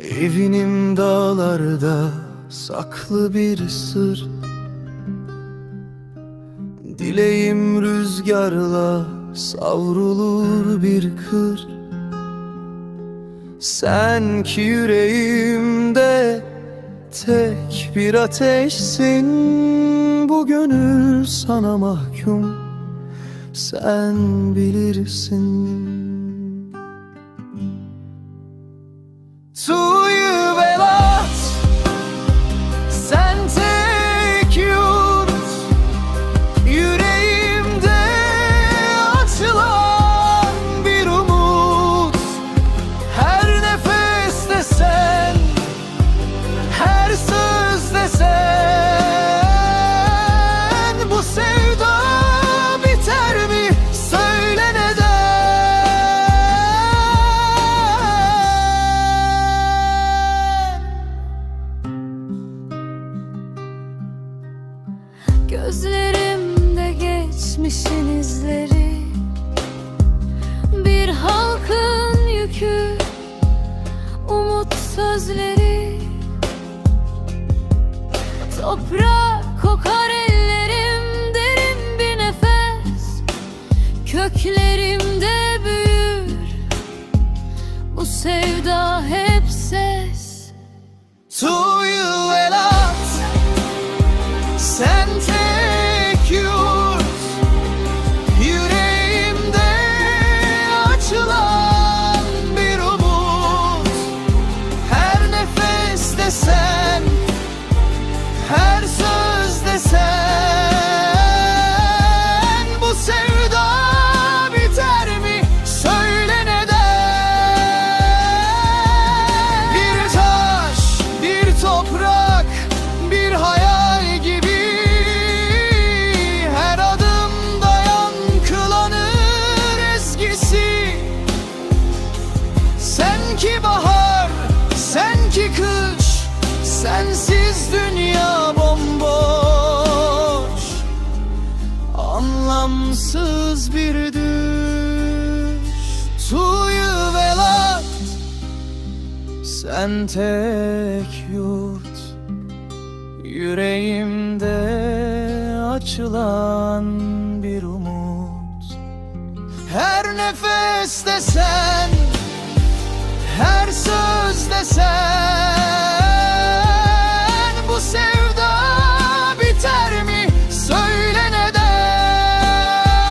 Evinim dağlarda saklı bir sır. Dileğim rüzgarla savrulur bir kır. Sen ki yüreğimde tek bir ateşsin Bu gönül sana mahkum. Sen bilirsin Suyu Gözlerimde geçmişin izleri. Bir halkın yükü Umut sözleri. Toprak kokar ellerim Derin bir nefes. Köklerimde büyür Bu sevda hep ses. Suyu velat Sen tek Sensiz dünya bomboş Anlamsız bir düş. Suyu velat Sen tek yurt. Yüreğimde açılan bir umut. Her nefeste sen